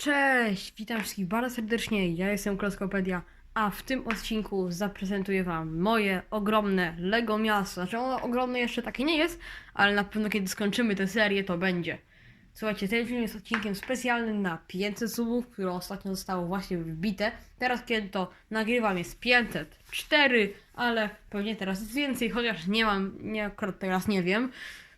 Cześć, witam wszystkich bardzo serdecznie. Ja jestem Klockopedia, a w tym odcinku zaprezentuję Wam moje ogromne Lego miasto. Znaczy, ono ogromne jeszcze takie nie jest, ale na pewno kiedy skończymy tę serię, to będzie. Słuchajcie, ten film jest odcinkiem specjalnym na 500 subów, które ostatnio zostało właśnie wbite. Teraz, kiedy to nagrywam, jest 504, ale pewnie teraz jest więcej, chociaż nie mam, nie akurat teraz nie wiem.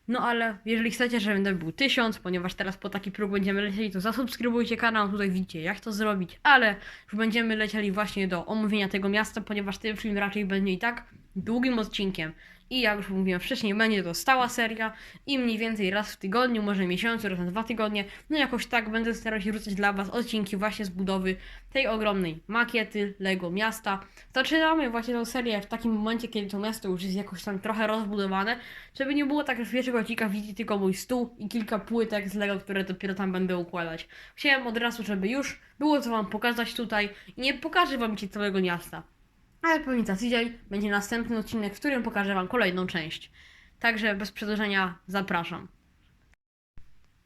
No ale jeżeli chcecie, żebym był 1000, ponieważ teraz po taki próg będziemy lecieli, to zasubskrybujcie kanał, tutaj widzicie jak to zrobić, ale już będziemy lecieli właśnie do omówienia tego miasta, ponieważ ten film raczej będzie i tak długim odcinkiem. I jak już mówiłem wcześniej, będzie to stała seria i mniej więcej raz w tygodniu, może miesiącu, raz na dwa tygodnie. No jakoś tak będę starał się wrzucać dla Was odcinki właśnie z budowy tej ogromnej makiety Lego miasta. Zaczynamy właśnie tę serię w takim momencie, kiedy to miasto już jest jakoś tam trochę rozbudowane, żeby nie było tak, że w pierwszego odcinka widzicie tylko mój stół i kilka płytek z Lego, które dopiero tam będę układać. Chciałem od razu, żeby już było co Wam pokazać tutaj i nie pokażę Wam dzisiaj całego miasta. Ale pewnie za tydzień będzie następny odcinek, w którym pokażę Wam kolejną część. Także bez przedłużenia zapraszam.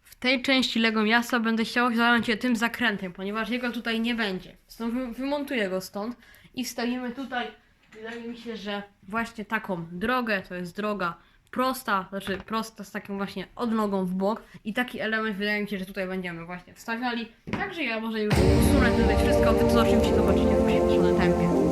W tej części Lego Miasta będę chciał zająć się tym zakrętem, ponieważ jego tutaj nie będzie. Stąd wy- wymontuję go stąd i wstawimy tutaj, wydaje mi się, że właśnie taką drogę, to jest droga prosta, znaczy prosta z taką właśnie odnogą w bok i taki element wydaje mi się, że tutaj będziemy właśnie wstawiali. Także ja może już usunę tutaj wszystko, wy to zobaczycie w przyspieszonym tempie.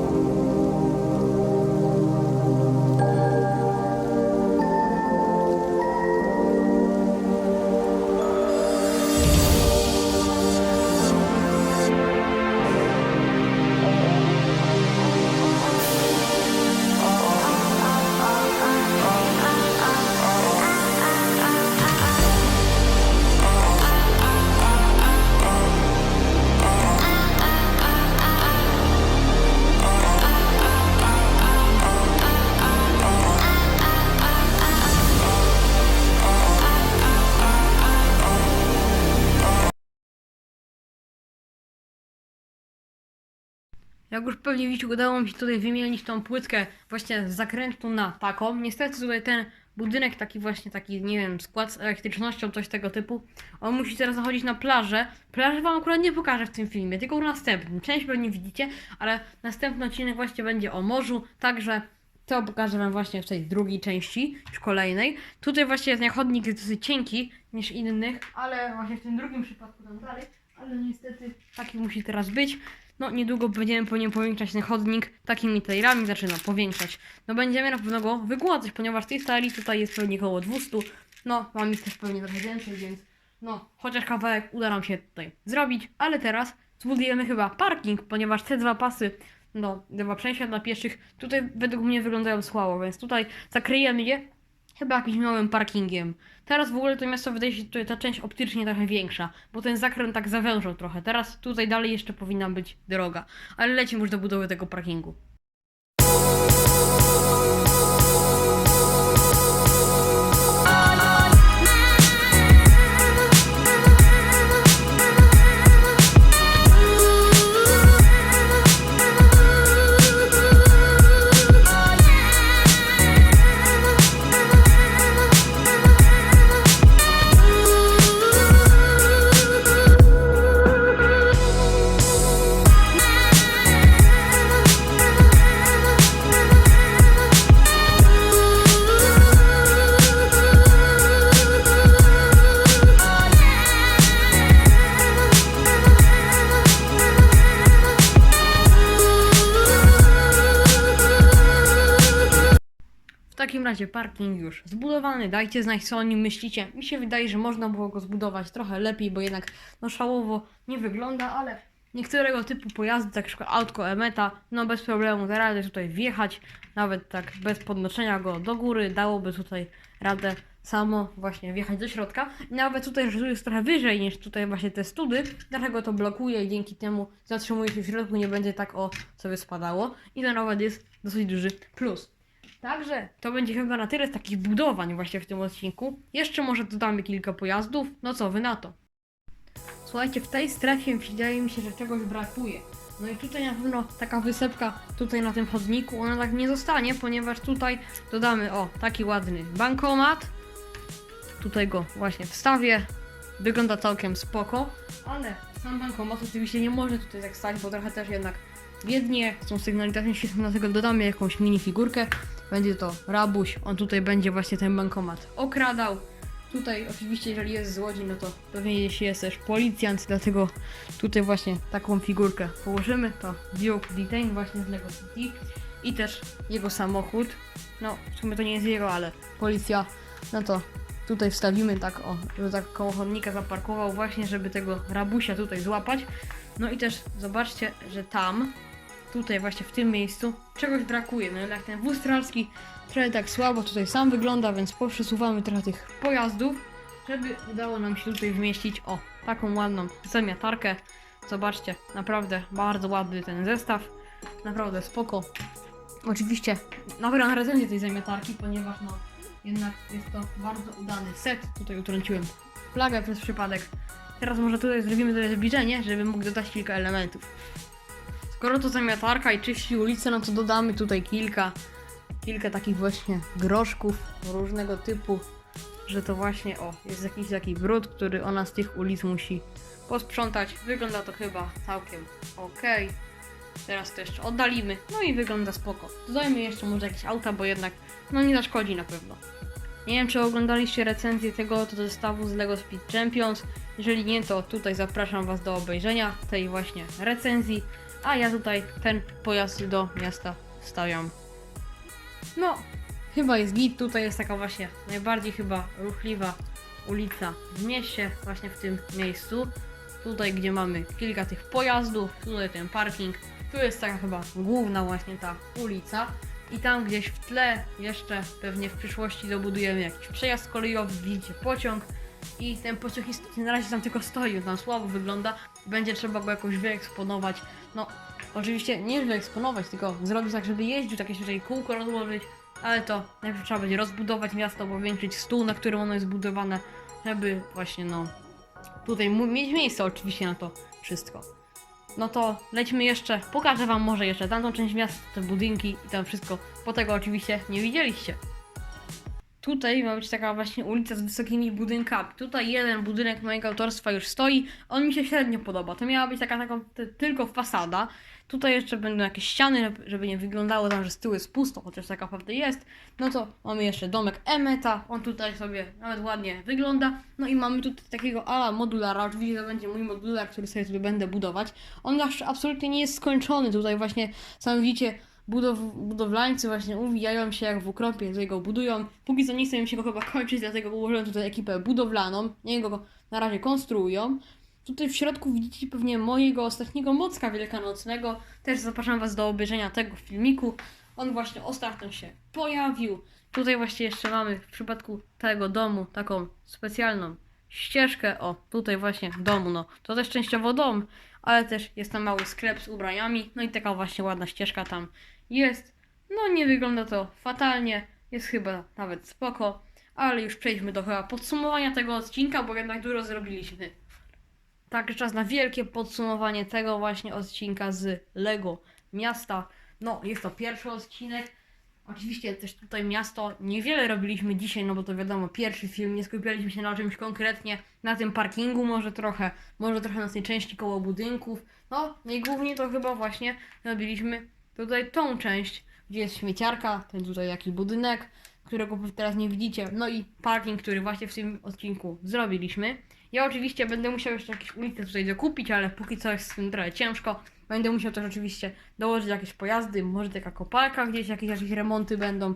Jak już pewnie widzicie, udało mi się tutaj wymienić tą płytkę właśnie z zakrętu na taką. Niestety tutaj ten budynek taki właśnie, taki nie wiem, skład z elektrycznością, coś tego typu. On musi teraz zachodzić na plażę. Plażę wam akurat nie pokażę w tym filmie, tylko w następnym. Część pewnie widzicie, ale następny odcinek właśnie będzie o morzu, także to pokażę wam właśnie w tej drugiej części, już kolejnej. Tutaj właśnie ten chodnik jest dosyć cienki niż innych, ale właśnie w tym drugim przypadku tam dalej, ale niestety taki musi teraz być. No, niedługo będziemy po nim powiększać ten chodnik takimi tailami, zaczyna powiększać. No, będziemy na pewno go wygładzać, ponieważ tej stali tutaj jest pewnie około 200. No, mam ich też pewnie trochę więcej, więc no, chociaż kawałek uda nam się tutaj zrobić, ale teraz zbudujemy chyba parking, ponieważ te dwa pasy, no, dwa przejścia dla pieszych tutaj według mnie wyglądają słabo, więc tutaj zakryjemy je chyba jakimś małym parkingiem. Teraz w ogóle to miasto wydaje się tutaj ta część optycznie trochę większa, bo ten zakręt tak zawężał trochę. Teraz tutaj dalej jeszcze powinna być droga, ale lecimy już do budowy tego parkingu. Takim razie parking już zbudowany. Dajcie znać, co o nim myślicie. Mi się wydaje, że można było go zbudować trochę lepiej, bo jednak no szałowo nie wygląda, ale niektórego typu pojazdy, tak jak autko Emeta, no bez problemu da radę tutaj wjechać, nawet tak bez podnoszenia go do góry, dałoby tutaj radę samo właśnie wjechać do środka. I nawet tutaj, że tu jest trochę wyżej niż tutaj właśnie te study, dlatego to blokuje i dzięki temu zatrzymuje się w środku, nie będzie tak o sobie spadało. I to nawet jest dosyć duży plus. Także to będzie chyba na tyle z takich budowań właśnie w tym odcinku. Jeszcze może dodamy kilka pojazdów. No co wy na to? Słuchajcie, w tej strefie wydaje mi się, że czegoś brakuje. No i tutaj na pewno taka wysepka tutaj na tym chodniku, ona tak nie zostanie, ponieważ tutaj dodamy o taki ładny bankomat. Tutaj go właśnie wstawię. wygląda całkiem spoko, ale sam bankomat oczywiście nie może tutaj tak stać, bo trochę też jednak biednie, są sygnalizacje świetne, dlatego dodamy jakąś minifigurkę. Będzie to Rabuś, on tutaj będzie właśnie ten bankomat okradał. Tutaj oczywiście jeżeli jest złodziej, no to pewnie jeśli jest też policjant, dlatego tutaj właśnie taką figurkę położymy. To Duke Detain właśnie z Lego City i też jego samochód. No, w sumie to nie jest jego, ale policja, no to tutaj wstawimy tak o, żeby tak koło chodnika zaparkował właśnie, żeby tego rabusia tutaj złapać. No i też zobaczcie, że tam, tutaj właśnie w tym miejscu, czegoś brakuje. No jednak ten wóz stralski trochę tak słabo tutaj sam wygląda, więc poprzesuwamy trochę tych pojazdów, żeby udało nam się tutaj wmieścić, o, taką ładną zamiatarkę. Zobaczcie, naprawdę bardzo ładny ten zestaw, naprawdę spoko. Oczywiście nagram recenzję tej zamiatarki, ponieważ no jednak jest to bardzo udany set. Tutaj utrąciłem flagę przez przypadek. Teraz może tutaj zrobimy sobie zbliżenie, żeby mógł dodać kilka elementów. Skoro to zamiatarka i czyści ulicę, no to dodamy tutaj kilka, kilka takich właśnie groszków różnego typu, że to właśnie, o, jest jakiś taki brud, który ona z tych ulic musi posprzątać. Wygląda to chyba całkiem ok. Teraz to jeszcze oddalimy, no i wygląda spoko. Dodajmy jeszcze może jakieś auta, bo jednak, no nie zaszkodzi na pewno. Nie wiem, czy oglądaliście recenzję tego oto zestawu z LEGO Speed Champions. Jeżeli nie, to tutaj zapraszam Was do obejrzenia tej właśnie recenzji. A ja tutaj ten pojazd do miasta stawiam. No, chyba jest git. Tutaj jest taka właśnie najbardziej chyba ruchliwa ulica w mieście, właśnie w tym miejscu. Tutaj, gdzie mamy kilka tych pojazdów, tutaj ten parking. Tu jest taka chyba główna właśnie ta ulica. I tam gdzieś w tle jeszcze pewnie w przyszłości dobudujemy jakiś przejazd kolejowy, widzicie pociąg. I ten pociąg na razie tam tylko stoi, tam słabo wygląda. Będzie trzeba go jakoś wyeksponować. No, oczywiście nie wyeksponować, tylko zrobić tak, żeby jeździł, takie tutaj kółko rozłożyć. Ale to najpierw trzeba będzie rozbudować miasto, powiększyć stół, na którym ono jest zbudowane, żeby właśnie no tutaj mieć miejsce oczywiście na to wszystko. No to lećmy jeszcze, pokażę wam może jeszcze tamtą część miasta, te budynki i tam wszystko, bo tego oczywiście nie widzieliście. Tutaj ma być taka właśnie ulica z wysokimi budynkami. Tutaj jeden budynek mojego autorstwa już stoi. On mi się średnio podoba. To miała być taka, taka tylko fasada. Tutaj jeszcze będą jakieś ściany, żeby nie wyglądało tam, że z tyłu jest pusto, chociaż tak naprawdę jest. No to mamy jeszcze domek Emeta. On tutaj sobie nawet ładnie wygląda. No i mamy tutaj takiego ala modulara. Oczywiście to będzie mój modular, który sobie tutaj będę budować. On jeszcze absolutnie nie jest skończony. Tutaj właśnie, sami widzicie, budow budowlańcy właśnie uwijają się jak w ukropie, tutaj go budują. Póki co nie chcę im się go chyba kończyć, dlatego ułożyłem tutaj ekipę budowlaną. Nie go na razie konstruują. Tutaj w środku widzicie pewnie mojego ostatniego mocka wielkanocnego. Też zapraszam Was do obejrzenia tego filmiku. On właśnie ostatnio się pojawił. Tutaj właśnie jeszcze mamy w przypadku tego domu taką specjalną ścieżkę. O, tutaj właśnie domu, no to też częściowo dom, ale też jest tam mały sklep z ubraniami. No i taka właśnie ładna ścieżka tam jest. No nie wygląda to fatalnie, jest chyba nawet spoko, ale już przejdźmy do chyba podsumowania tego odcinka, bo jednak dużo zrobiliśmy. Także czas na wielkie podsumowanie tego właśnie odcinka z Lego Miasta. No, jest to pierwszy odcinek. Oczywiście też tutaj miasto niewiele robiliśmy dzisiaj, no bo to wiadomo, pierwszy film, nie skupialiśmy się na czymś konkretnie, na tym parkingu może trochę, może trochę na tej części koło budynków. No, no i głównie to chyba właśnie robiliśmy tutaj tą część, gdzie jest śmieciarka, ten tutaj jakiś budynek, którego teraz nie widzicie, no i parking, który właśnie w tym odcinku zrobiliśmy. Ja oczywiście będę musiał jeszcze jakieś ulice tutaj dokupić, ale póki co jest z tym trochę ciężko. Będę musiał też oczywiście dołożyć jakieś pojazdy, może taka kopalka gdzieś, jakieś, jakieś remonty będą,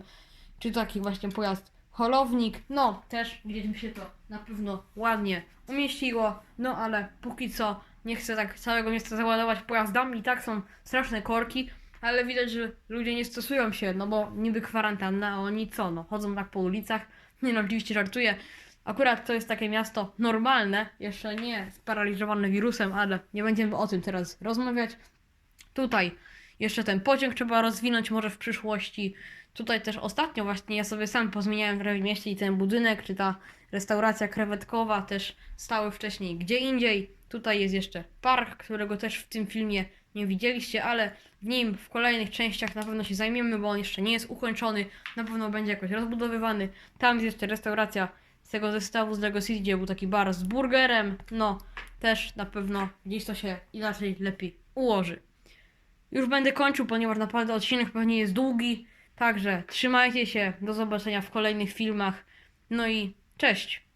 czy taki właśnie pojazd holownik. No, też gdzieś mi się to na pewno ładnie umieściło, no ale póki co nie chcę tak całego miasta załadować pojazdami, i tak są straszne korki, ale widać, że ludzie nie stosują się, no bo niby kwarantanna, a oni co, no chodzą tak po ulicach. Nie no, oczywiście żartuję. Akurat to jest takie miasto normalne, jeszcze nie sparaliżowane wirusem, ale nie będziemy o tym teraz rozmawiać. Tutaj jeszcze ten pociąg trzeba rozwinąć może w przyszłości. Tutaj też ostatnio właśnie ja sobie sam pozmieniałem w mieście i ten budynek, czy ta restauracja krewetkowa też stały wcześniej gdzie indziej. Tutaj jest jeszcze park, którego też w tym filmie nie widzieliście, ale w nim w kolejnych częściach na pewno się zajmiemy, bo on jeszcze nie jest ukończony, na pewno będzie jakoś rozbudowywany. Tam jest jeszcze restauracja z tego zestawu z Lego City, gdzie był taki bar z burgerem, no też na pewno gdzieś to się inaczej lepiej ułoży. Już będę kończył, ponieważ naprawdę odcinek pewnie jest długi. Także trzymajcie się, do zobaczenia w kolejnych filmach. No i cześć!